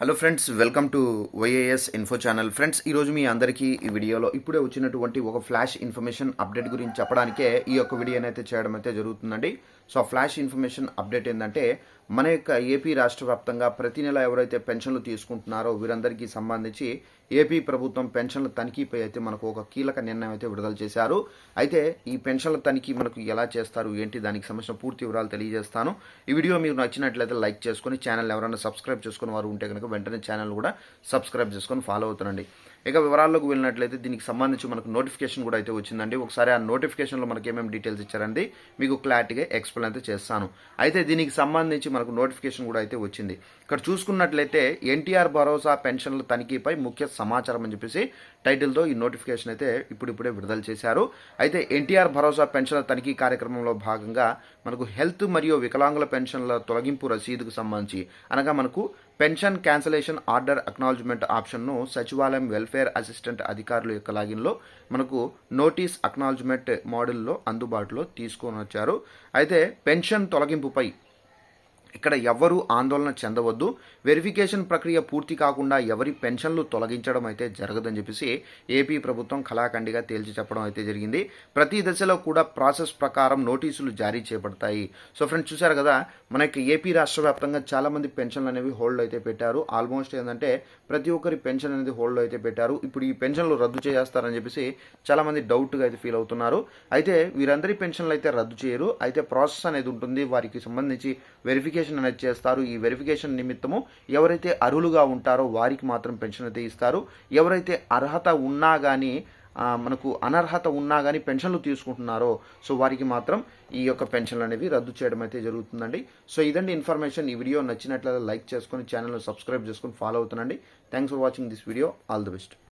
Hello friends welcome to YAS info channel friends ఈరోజు మీ అందరికీ ఈ వీడియోలో ఇప్పుడే వచ్చినటువంటి ఒక ఫ్లాష్ ఇన్ఫర్మేషన్ అప్డేట్ గురించి చెప్పడానికే ఈ యొక్క వీడియోని అయితే చేయడం అయితే జరుగుతుందండి. సో ఆ ఫ్లాష్ ఇన్ఫర్మేషన్ అప్డేట్ ఏంటంటే మన యొక్క ఏపీ రాష్ట్ర వ్యాప్తంగా ప్రతి నెల ఎవరైతే పెన్షన్లు తీసుకుంటున్నారో వీరందరికీ సంబంధించి ఏపీ ప్రభుత్వం పెన్షన్ల తనిఖీపై అయితే మనకు ఒక కీలక నిర్ణయం అయితే విడుదల చేశారు. అయితే ఈ పెన్షన్ల తనిఖీ మనకు ఎలా చేస్తారు ఏంటి దానికి సంబంధించిన పూర్తి వివరాలు తెలియజేస్తాను. ఈ వీడియో మీరు నచ్చినట్లయితే లైక్ చేసుకొని ఛానల్ ఎవరైనా సబ్స్క్రైబ్ చేసుకుని వారు ఉంటే కనుక వెంటనే ఛానల్ కూడా సబ్స్క్రైబ్ చేసుకొని ఫాలో అవుతానండి ఇక వివరాల్లోకి వెళ్ళినట్లయితే దీనికి సంబంధించి మనకు నోటిఫికేషన్ కూడా అయితే వచ్చిందండి. ఒకసారి ఆ నోటిఫికేషన్లో మనకి ఏమేమి డీటెయిల్స్ ఇచ్చారండి మీకు క్లారిటీగా ఎక్స్ప్లెయిన్ అయితే చేస్తాను. అయితే దీనికి సంబంధించి మనకు నోటిఫికేషన్ కూడా అయితే వచ్చింది. ఇక్కడ చూసుకున్నట్లయితే ఎన్టీఆర్ భరోసా పెన్షన్ల తనిఖీపై ముఖ్య సమాచారం అని చెప్పేసి టైటిల్తో ఈ నోటిఫికేషన్ అయితే ఇప్పుడిప్పుడే విడుదల చేశారు. అయితే ఎన్టీఆర్ భరోసా పెన్షన్ల తనిఖీ కార్యక్రమంలో భాగంగా మనకు హెల్త్ మరియు వికలాంగుల పెన్షన్ల తొలగింపు రసీదుకు సంబంధించి అనగా మనకు పెన్షన్ క్యాన్సలేషన్ ఆర్డర్ అక్నాలజ్మెంట్ ఆప్షన్ను సచివాలయం వెల్ఫేర్ అసిస్టెంట్ అధికారుల యొక్క లాగిన్లో మనకు నోటీస్ అక్నాలజ్మెంట్ మోడల్లో అందుబాటులో తీసుకొని వచ్చారు. అయితే పెన్షన్ తొలగింపుపై ఇక్కడ ఎవ్వరూ ఆందోళన చెందవద్దు. వెరిఫికేషన్ ప్రక్రియ పూర్తి కాకుండా ఎవరి పెన్షన్లు తొలగించడం అయితే జరగదని చెప్పేసి ఏపీ ప్రభుత్వం కళాఖండిగా తేల్చి చెప్పడం అయితే జరిగింది. ప్రతి దశలో కూడా ప్రాసెస్ ప్రకారం నోటీసులు జారీ చేయబడతాయి సో ఫ్రెండ్స్ చూసారు కదా మనకి ఏపీ రాష్ట్ర వ్యాప్తంగా చాలామంది పెన్షన్లు అనేవి హోల్డ్ అయితే పెట్టారు. ఆల్మోస్ట్ ఏంటంటే ప్రతి ఒక్కరి పెన్షన్ అనేది హోల్డ్ అయితే పెట్టారు. ఇప్పుడు ఈ పెన్షన్లు రద్దు చేస్తారని చెప్పేసి చాలామంది డౌట్గా అయితే ఫీల్ అవుతున్నారు. అయితే వీరందరి పెన్షన్లు అయితే రద్దు చేయరు. అయితే ప్రాసెస్ అనేది ఉంటుంది. వారికి సంబంధించి వెరిఫికేషన్ అనేది చేస్తారు. ఈ వెరిఫికేషన్ నిమిత్తము ఎవరైతే అర్హులుగా ఉంటారో వారికి మాత్రం పెన్షన్ అయితే ఇస్తారు. ఎవరైతే అర్హత ఉన్నా కానీ మనకు అనర్హత ఉన్నా కానీ పెన్షన్లు తీసుకుంటున్నారో సో వారికి మాత్రం ఈ యొక్క పెన్షన్లు అనేవి రద్దు చేయడం అయితే జరుగుతుందండి. సో ఇదండి ఇన్ఫర్మేషన్. ఈ వీడియో నచ్చినట్లయితే లైక్ చేసుకొని ఛానల్ను సబ్స్క్రైబ్ చేసుకొని ఫాలో అవుతుందండి thanks for watching this video. All the best.